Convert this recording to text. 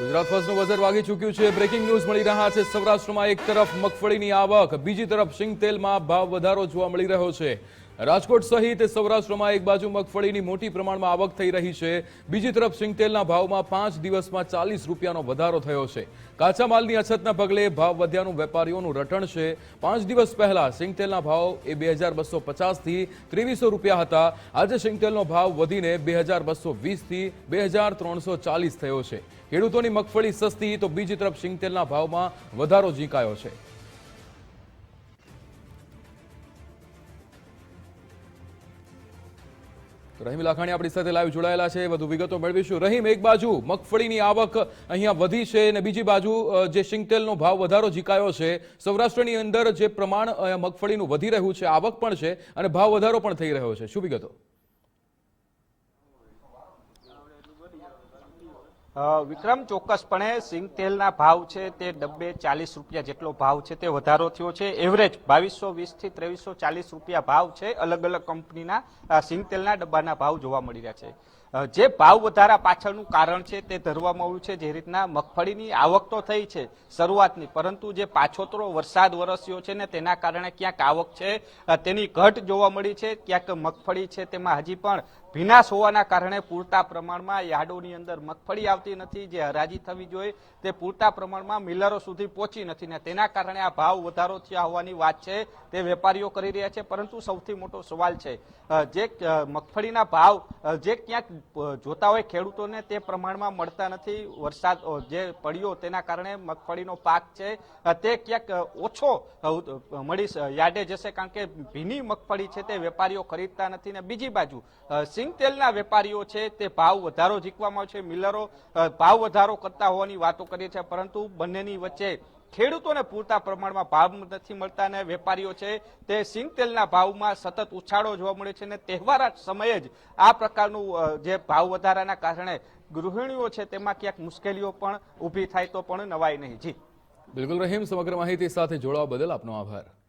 Gujarat ફર્સ્ટનું buzzer વાગી ચૂક્યું છે. બ્રેકિંગ ન્યૂઝ મળી રહ્યા છે. સૌરાષ્ટ્રમાં એક તરફ મગફળીની આવક, બીજી તરફ સિંગતેલમાં ભાવ વધારો જોવા મળી રહ્યો છે. રાજકોટ સહિત સૌરાષ્ટ્રમાં એક બાજુ મગફળીની મોટી પ્રમાણમાં આવક થઈ રહી છે. બીજી તરફ સિંગતેલના ભાવમાં પાંચ દિવસમાં ચાલીસ રૂપિયાનો વધારો થયો છે. કાચા માલની અછતના પગલે ભાવ વધ્યાનું વેપારીઓનું રટણ છે. પાંચ દિવસ પહેલા સિંગતેલના ભાવ એ બે હજાર બસો પચાસથી ત્રેવીસો રૂપિયા હતા. આજે સિંગતેલનો ભાવ વધીને બે હજાર બસો વીસથી બે હજાર ત્રણસો ચાલીસ થયો છે. ખેડૂતોની મગફળી સસ્તી, તો બીજી તરફ સિંગતેલના ભાવમાં વધારો ઝીંકાયો છે. રહીમ લાખાણી આપણી સાથે લાઈવ જોડાયેલા છે. વધુ વિગતો મેળવીશું. રહીમ, એક બાજુ મગફળીની આવક અહીંયા વધી છે અને બીજી બાજુ જે શિંગતેલનો ભાવ વધારો ઝીકાયો છે. સૌરાષ્ટ્રની અંદર જે પ્રમાણ મગફળીનું વધી રહ્યું છે, આવક પણ છે અને ભાવ વધારો પણ થઈ રહ્યો છે. શું વિગતો? વિક્રમ, ચોક્કસપણે સિંગ તેલના ભાવ છે તે ડબ્બે ચાલીસ રૂપિયા જેટલો ભાવ છે તે વધારો થયો છે. એવરેજ બાવીસો વીસથી ત્રેવીસો ચાલીસ રૂપિયા ભાવ છે. અલગ અલગ કંપનીના સિંગ તેલના ડબ્બાના ભાવ જોવા મળી રહ્યા છે. જે ભાવ વધારા પાછળનું કારણ છે તે ધરવામાં આવ્યું છે. જે રીતના મગફળીની આવક તો થઈ છે શરૂઆતની, પરંતુ જે પાછોતરો વરસાદ વરસ્યો છે ને તેના કારણે ક્યાંક આવક છે તેની ઘટ જોવા મળી છે. ક્યાંક મગફળી છે તેમાં હજી પણ ભીનાશ હોવાના કારણે પૂરતા પ્રમાણમાં યાર્ડોની અંદર મગફળી આવતી નથી, જે હરાજી થવી જોઈએ, તે પૂરતા પ્રમાણમાં મિલરો સુધી પહોંચી નથી ને તેના કારણે આ ભાવ વધારો થયા હોવાની વાત છે, તે વેપારીઓ કરી રહ્યા છે. પરંતુ સૌથી મોટો સવાલ છે જે મગફળીના ભાવ જે ક્યાંક જોતા હોય ખેડૂતોને તે પ્રમાણમાં મળતા નથી. વરસાદ જે પડ્યો તેના કારણે મગફળીનો પાક છે તે ક્યાંક ઓછો મળી યાર્ડે જશે. કારણ કે ભીની મગફળી છે તે વેપારીઓ ખરીદતા નથી ને બીજી બાજુ અ, સિંગ તેલના વેપારીઓ છે તે ભાવ વધારો ઝીકવામાં આવે છે મિલરો ભાવ વધારો કરતા હોવાની વાતો કરીએ છે પરંતુ બંનેની વચ્ચે ખેડૂતોને પૂરતા પ્રમાણમાં ભાવ નથી મળતા અને વેપારીઓ છે તે સિંગ તેલના ભાવમાં સતત ઉછાળો જોવા મળે છે અને તહેવાર સમયે જ આ પ્રકારનું જે ભાવ વધારાના કારણે ગૃહિણીઓ છે તેમાં ક્યાંક મુશ્કેલીઓ પણ ઊભી થાય તો પણ નવાય નહીં. જી. બિલકુલ રહીમ સમગ્ર માહિતી સાથે જોડાવા બદલ આપનો આભાર.